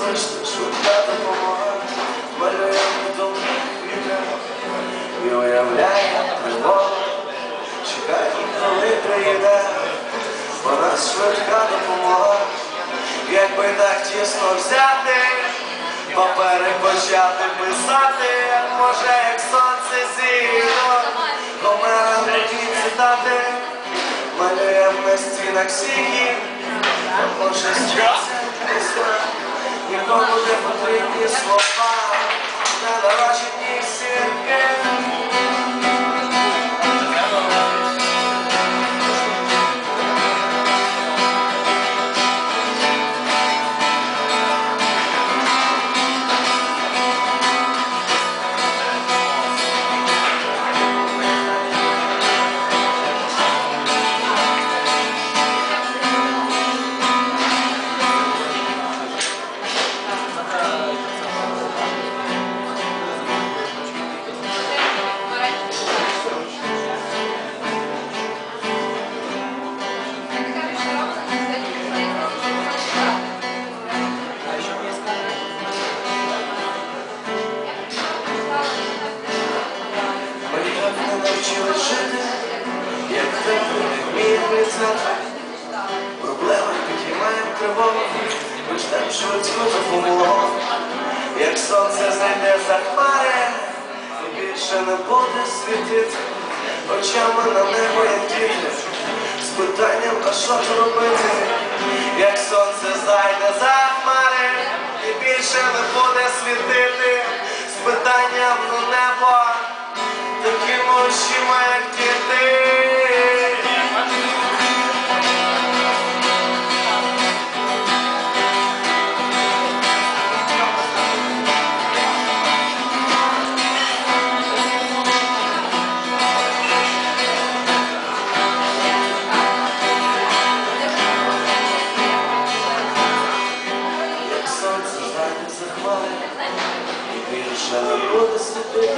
Швидка допомога, малюємо довгих віках і коли приїде, вона швидка допомога, якби так тісно взяти, папери почати писати, може, як сонце зійде, до мене такі цитати, малюємо на стінах сіні, може, стінах пісня, тому не потрібні слова, недорожені сітки. Мені Проблеми підіймаємо тривогу, ми ждемо швидку допомогу. Як сонце зайде за хмари, більше не буде світити. Очами на небо як діти, з питанням, а що ж робити? Як сонце зайде за хмари, і більше не буде світити, з питанням на небо, такими очима, як діти. Більше не буде світити.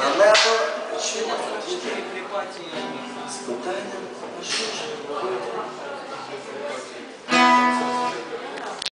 На небо очима діти з питанням, а що ж робити?